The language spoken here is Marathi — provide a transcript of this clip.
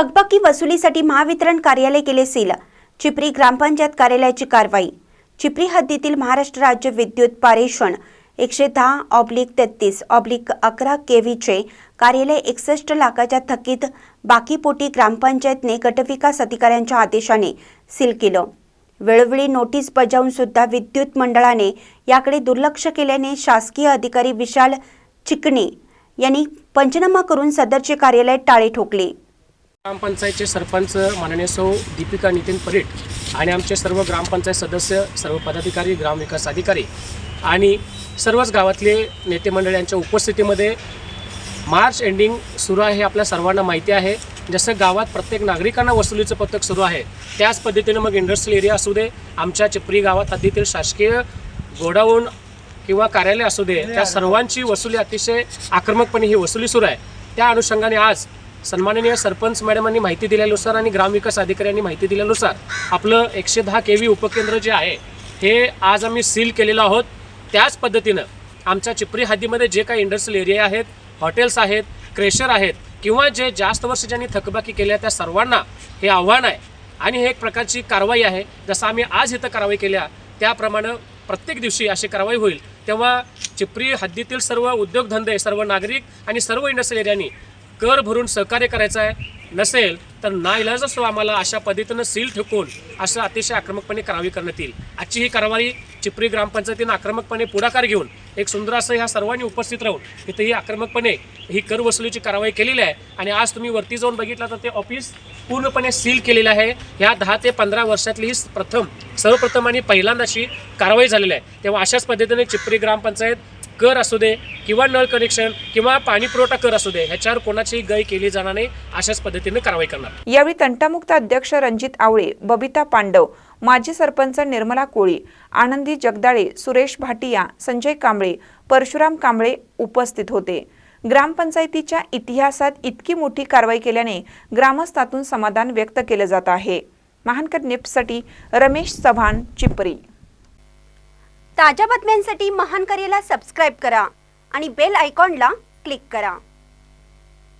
थकबाकी वसुलीसाठी महावितरण कार्यालय केले सील. चिपरी ग्रामपंचायत कार्यालयाची कारवाई. चिपरी हद्दीतील महाराष्ट्र राज्य विद्युत पारेषण एकशे दहा ऑब्लिक तेहतीस ऑब्लिक अकरा केव्हीचे कार्यालय एकसष्ट लाखाच्या थकीत बाकीपोटी ग्रामपंचायतने गटविकास अधिकाऱ्यांच्या आदेशाने सील केलं. वेळोवेळी नोटीस बजावून सुद्धा विद्युत मंडळाने याकडे दुर्लक्ष केल्याने शासकीय अधिकारी विशाल चिकणे यांनी पंचनामा करून सदरचे कार्यालय टाळे ठोकले. ग्रामपंचायतचे सरपंच माननीय सौ दीपिका नितीन परीट आणि आमचे सर्व ग्रामपंचायत सदस्य सर्व पदाधिकारी ग्रामविकास अधिकारी आणि सर्वच गावातले नेते मंडळ यांच्या उपस्थितीमध्ये मार्च एंडिंग सुरू आहे हे आपल्या सर्वांना माहिती आहे. जसं गावात प्रत्येक नागरिकांना वसुलीचं पथक सुरू आहे त्याच पद्धतीनं मग इंडस्ट्रियल एरिया असू दे आमच्या चिपरी गावात हद्दीतील शासकीय गोडाऊन किंवा कार्यालय असू दे त्या सर्वांची वसुली अतिशय आक्रमकपणे ही वसुली सुरू आहे. त्या अनुषंगाने आज सन्माननीय सरपंच मॅडमांनी माहिती दिल्यानुसार आणि ग्रामविकास अधिकाऱ्यांनी माहिती दिल्यानुसार आपलं एकशे दहा के व्ही उपकेंद्र जे आहे हे आज आम्ही सील केलेलं आहोत. त्याच पद्धतीनं आमच्या चिपरी हद्दीमध्ये जे काही इंडस्ट्रियल एरिया आहेत हॉटेल्स आहेत क्रेशर आहेत किंवा जे जास्त वर्ष ज्यांनी थकबाकी केल्या त्या सर्वांना हे आव्हान आहे. आणि हे एक प्रकारची कारवाई आहे. जसं आम्ही आज इथं कारवाई केल्या त्याप्रमाणे प्रत्येक दिवशी अशी कारवाई होईल. तेव्हा चिपरी हद्दीतील सर्व उद्योगधंदे सर्व नागरिक आणि सर्व इंडस्ट्रियल एरियानी कर भरून सहकार्य करायचं आहे. नसेल तर नाईलाज असतो आम्हाला अशा पद्धतीनं सील ठेवून असं अतिशय आक्रमकपणे कारवाई करण्यात येईल. आजची ही कारवाई चिपरी ग्रामपंचायतीनं आक्रमकपणे पुढाकार घेऊन एक सुंदर असं ह्या सर्वांनी उपस्थित राहून इथं ही आक्रमकपणे ही कर वसुलीची कारवाई केलेली आहे. आणि आज तुम्ही वरती जाऊन बघितलं तर ते ऑफिस पूर्णपणे सील केलेलं आहे. ह्या दहा ते पंधरा वर्षातली ही प्रथम सर्वप्रथम आणि पहिल्यांदाशी कारवाई झालेली आहे. तेव्हा अशाच पद्धतीने चिपरी ग्रामपंचायत कर असू दे किंवा नळ कनेक्शन किंवा पाणीपुरवठा कर असू दे ह्याच्यावर कोणाचीही गय केली जाणार नाही अशाच पद्धतीने कारवाई करणार. यावेळी तंटामुक्त अध्यक्ष रणजित आवळे बबिता पांडव माजी सरपंच निर्मला कोळी आनंदी जगदाळे सुरेश भाटिया संजय कांबळे परशुराम कांबळे उपस्थित होते. ग्रामपंचायतीच्या इतिहासात इतकी मोठी कारवाई केल्याने ग्रामस्थातून समाधान व्यक्त केलं जात आहे. महानकर निप्ससाठी रमेश चव्हाण चिपरी. ताज्या बातम्यांसाठी महान करेला सबस्क्राईब करा आणि बेल आयकॉनला क्लिक करा.